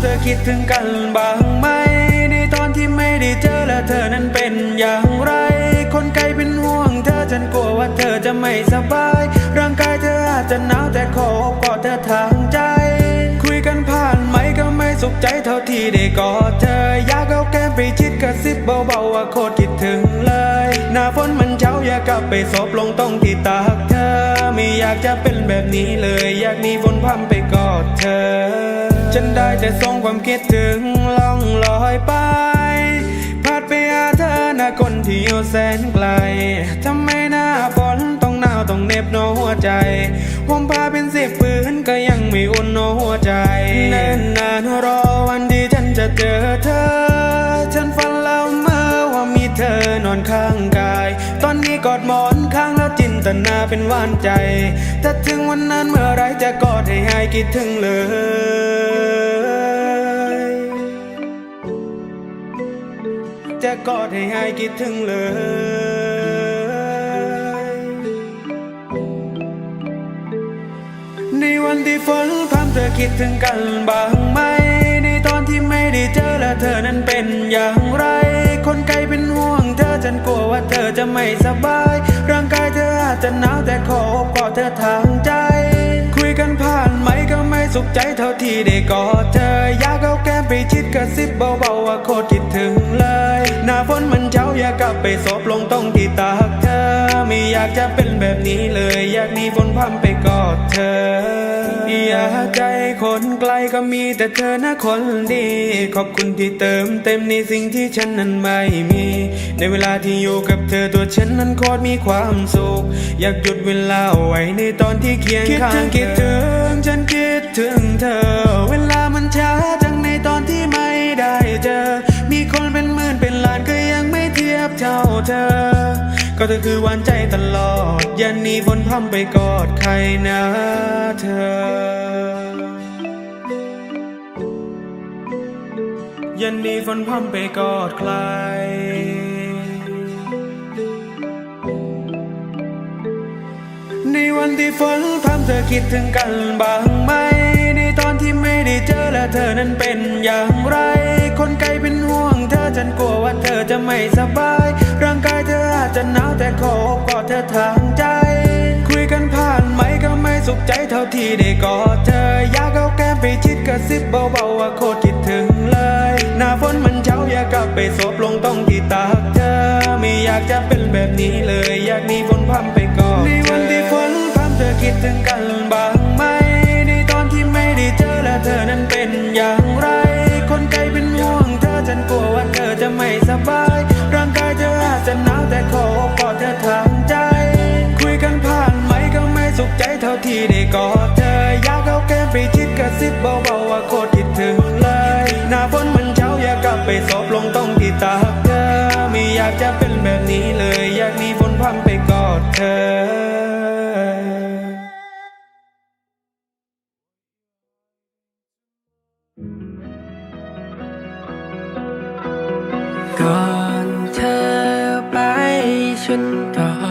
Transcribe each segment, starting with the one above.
เธอคิดถึงกันบ้างไหม ในตอนที่ไม่ได้เจอและเธอนั้นเป็นอย่างไร คนไกลเป็นห่วงเธอฉันกลัวว่าเธอจะไม่สบาย ร่างกายเธออาจจะหนาวแต่ขอกอดเธอทางใจ คุยกันผ่านไหมก็ไม่สุขใจเท่าที่ได้กอดเธอ อยากเอาแก้มไปชิดกระซิบเบาๆว่าโคตรคิดถึงเลย หน้าฝนมันเช้าอยากกลับไปซบลงตรงที่ตากเธอ ไม่อยากจะเป็นแบบนี้เลย อยากหนีฝนพรำไปกอดเธอ ฉันได้แต่ส่งความคิดถึงล่องลอยไป พัดไปหาเธอน้าคนที่อยู่แสนไกลทำไมหน้าฝนต้องหนาวต้องเหน็บโนอหัวใจผมพาเป็นสิบปืนก็ยังไม่อุ่นโนอหัวใจเนิ่นนานรอวันที่ฉันจะเจอเธอ ฉันฝันแล้วเมื่อว่ามีเธอนอนข้างกาย ตอนนี้กอดหมอนข้างแล้วจิน ตนาเป็นหวานใจ ถ้าถึงวันนั้นเมื่อไรจะกอดให้หายคิดถึงเลยจะกอดให้หายคิดถึงเลยในวันที่ฝนพรำเธอคิดถึงกันบ้างไหม ในตอนที่ไม่ได้เจอและเธอนั้นเป็นอย่างไร คนไกลเป็น ฉันกลัวว่าเธอจะไม่สบาย ร่างกายเธออาจจะหนาวแต่ขอขอบกอดเธอทางใจ สุขใจเท่าที่ได้กอดเธอ อยากเอาแก้มไปชิดกระซิบเบาๆว่าโคตรคิดถึงเลย หน้าฝนมันเช้าอยากกลับไปซบลงตรงที่ตากเธอ ไม่อยากจะเป็นแบบนี้เลย อยากหนีฝนพรำไปกอดเธอ อยากใจคนไกลก็มีแต่เธอนะคนดี ขอบคุณที่เติมเต็มในสิ่งที่ฉันนั้นไม่มี ในเวลาที่อยู่กับเธอตัวฉันนั้นโคตรมีความสุข อยากหยุดเวลาเอาไว้ในตอนที่เคียงข้างคิดถึง ก็เธอคือหวานใจตลอดย่าหนีฝนพรำไปกอดใครนะเธอย่าหนีฝนพรำไปกอดใคร ในวันที่ฝนพรำเธอคิดถึงกันบ้างไหม ในตอนที่ไม่ได้เจอและเธอนั้นเป็นอย่างไร คนไกลเป็นห่วงเธอฉันกลัวว่าเธอจะไม่สบาย จะหนาวแต่ขอบกอดเธอทางใจ คุยกันผ่านไหมก็ไม่สุขใจเท่าที่ได้กอดเธอ อยากเอาแก้มไปชิดกระซิบเบาๆว่าโคตรคิดถึงเลย หน้าฝนมันเช้าอยากกลับไปซบลงตรงที่ตากเธอ ไม่อยากจะเป็นแบบนี้เลย อยากหนีฝนพรำไปกอดในวันที่ฝนพรำเธอคิดถึงกันบ้างไหมในตอนที่ไม่ได้เจอและเธอนั้นเป็นอย่างไร คนไกลเป็นห่วงเธอฉันกลัวว่าเธอจะไม่สบาย ฉัน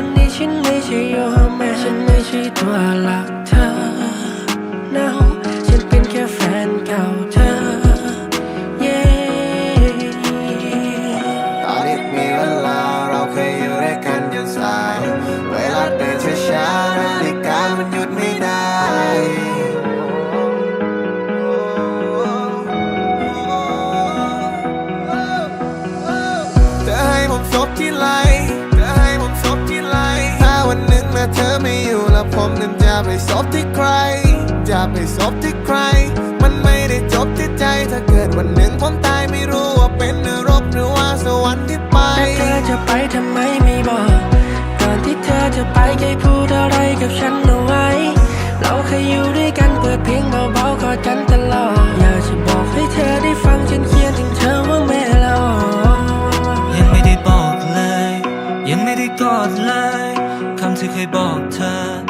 สุดท้ายตอนนี้ฉันไม่ใช่โยมแม่ฉันไม่ใช่ตัวหลักเธอ no ฉั ไปสบที่ใคร อย่าไปสบที่ใคร มันไม่ได้จบที่ใจ ถ้าเกิดวันหนึ่งผมตายไม่รู้ว่าเป็นนรกหรือว่าสวรรค์ที่ไปแต่เธอจะไปทำไมไม่บอก ก่อนที่เธอจะไปเคยพูดอะไรกับฉันเอาไว้ เราเคยอยู่ด้วยกันเปิดเพลงเบาๆกอดกันตลอด อยากจะบอกให้เธอได้ฟังฉันเขียนถึงเธอว่าแม่เรายังไม่ได้บอกเลย ยังไม่ได้กอดเลยคำที่เคยบอกเธอ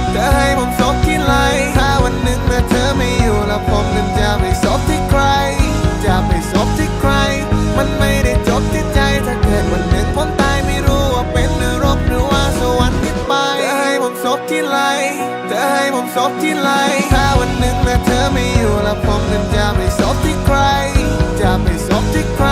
เธอให้ผมซบที่ไหลถ้าวันหนึ่งแม้เธอไม่อยู่แล้วผมนั้นจะไปซบที่ใคร จะไปซบที่ใคร มันไม่ได้จบที่ใจถ้าเกิดวันหนึ่งผมตายไม่รู้ว่าเป็นนรกหรือว่าสวรรค์ที่ไปเธอให้ผมซบที่ไหลเธอให้ผมซบที่ไหลถ้าวันหนึ่งแม้เธอไม่อยู่แล้วผมนั้นจะไปซบที่ใคร จะไปซบที่ใคร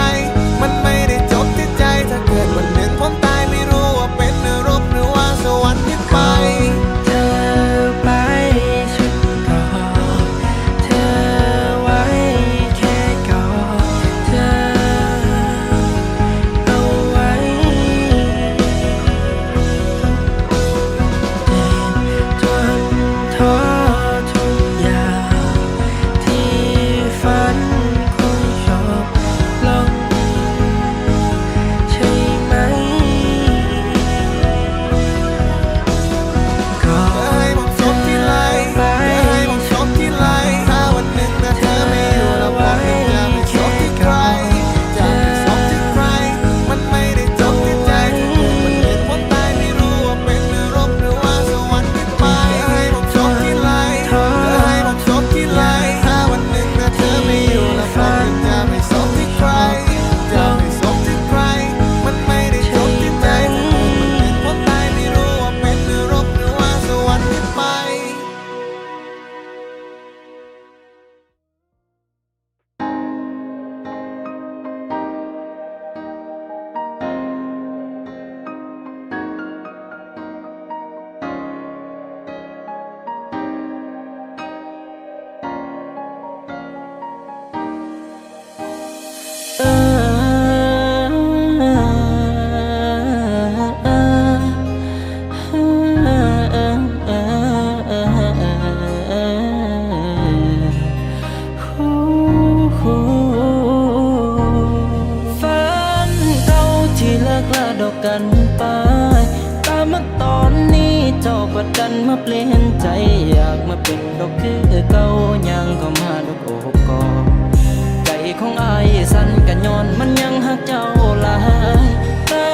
สั่นกันย้อนมันยังหักเจ้าหลายแต่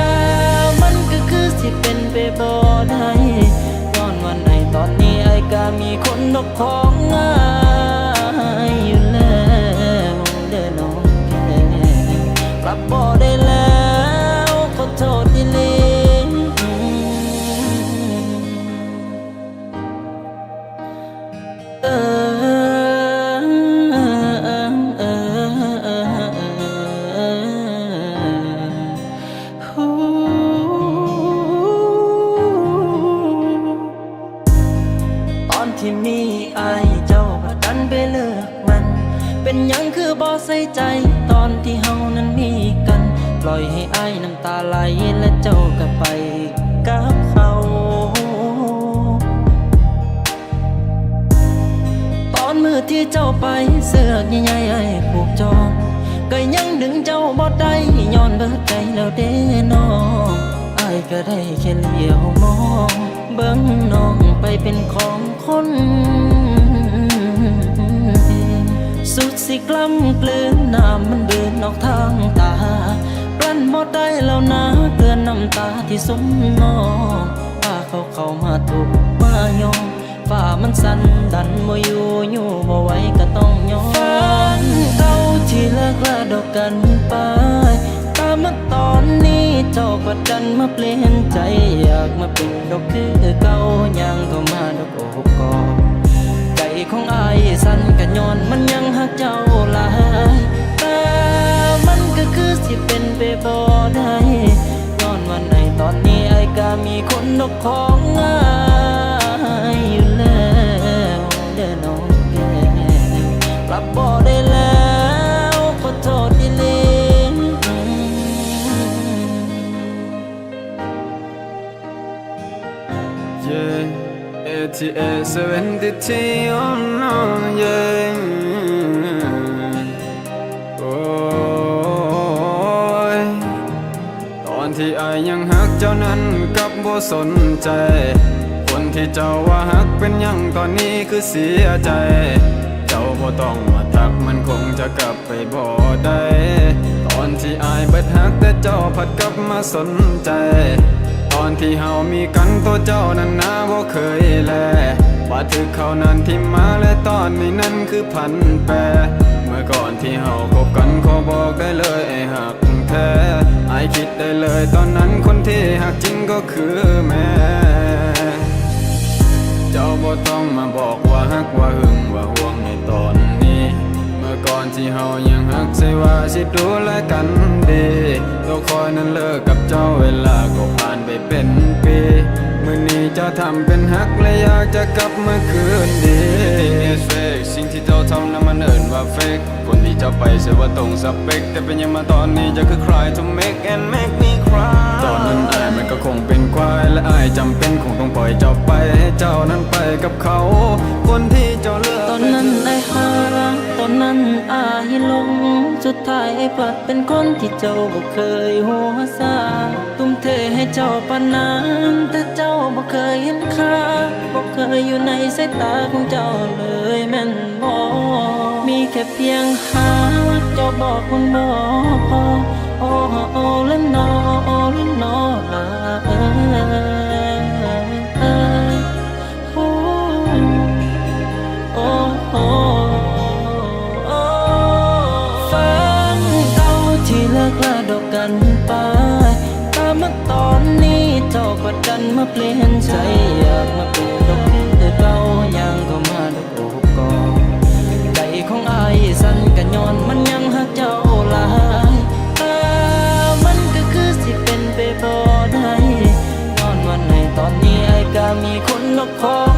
มันก็คือสิเป็นไปบ่ได้ย้อนวันไหนตอนนี้ไอ้ก็มีคนนกของ เด้น้องไอ้ายก็ได้แค่เลี้ยวมอง เบิ่งน้องไปเป็นของคนสุดสิกล้ำกลืนน้ำมันเดินออกทางตากลั้นบ่ได้แล้วนะเกินน้ำตาที่สมน้องพาเขาเข้ามาถูกมายอมฝ่ามันสั่นดันบ่อยู่อยู่บ่ไหวก็ต้องยอมฝันเก่าที่เลิกลาดอกกันไป มาตอนนี้เจ้าก็ดันมาเปลี่ยนใจ อยากมาเป็นดอกคือเก่ายังเข้ามาดอกโอกอใจของอายสั่นกันย้อนมันยังหักเจ้าหลายแต่มันก็คือสิเป็นไปบ่ได้ย้อนวันไหนตอนนี้ไอ้ก็มีคนนกของอายอยู่แล้วเด้อน้องแกรับบ่ Yeah, GTA 73 oh no yeah โอ้ยตอนที่อายยังหักเจ้านั้นกลับบ่สนใจ คนที่เจ้าว่าหักเป็นยังตอนนี้คือเสียใจ เจ้าบ่ต้องมาทักมันคงจะกลับไปบ่ได้ ตอนที่อายเบิดหักแต่เจ้าผัดกลับมาสนใจ ตอนที่เฮามีกันตัวเจ้านั้นนาบ่เคยแลว่าถึกเขานั้นที่มาและตอนนี้นั้นคือพันแปรเมื่อก่อนที่เฮาคบกันขอบอกได้เลยไอ้หักแท้ไอคิดได้เลยตอนนั้นคนที่หักจริงก็คือแม่เจ้าบ่ต้องมาบอกว่าฮักว่าหึงว่าห่วงในตอน ก่อนที่เฮายังฮักใช่ว่าสิดูแลกันดีตัวคอยนั้นเลิกกับเจ้าเวลาก็ผ่านไปเป็นปีมื่อนี้เจ้าทำเป็นฮักและอยากจะกลับมาคืนดี It's fake สิ่งที่เจ้าทำนั้นมันเอิ้นว่า fake คนที่เจ้าไปเสียว่าตรงสเปค แต่เป็นยังมาตอนนี้เจะคือ cry to make and make me cry ตอนนั้นอายมันก็คงเป็นควายและอายจำเป็นคงต้องปล่อยเจ้าไปให้เจ้านั้นไปกับเขา คนที่เจ้าเลือกตอนนั้นไอ้หารักตอ นนั้นอายหลง สุดท้ายไอ้ปัดเป็นคนที่เจ้าบ่เคยหัวซาตุ้มเทให้เจ้าปานนั้นแต่เจ้าบ่เคยเห็นค่าบ่เคยอยู่ในสายตาของเจ้าเลยแม่นบ่มีแค่เพียงหาเจ้าบอกมันบ่พอโอ้โอ้ละนอโอ้ละ มีคนณนกพอ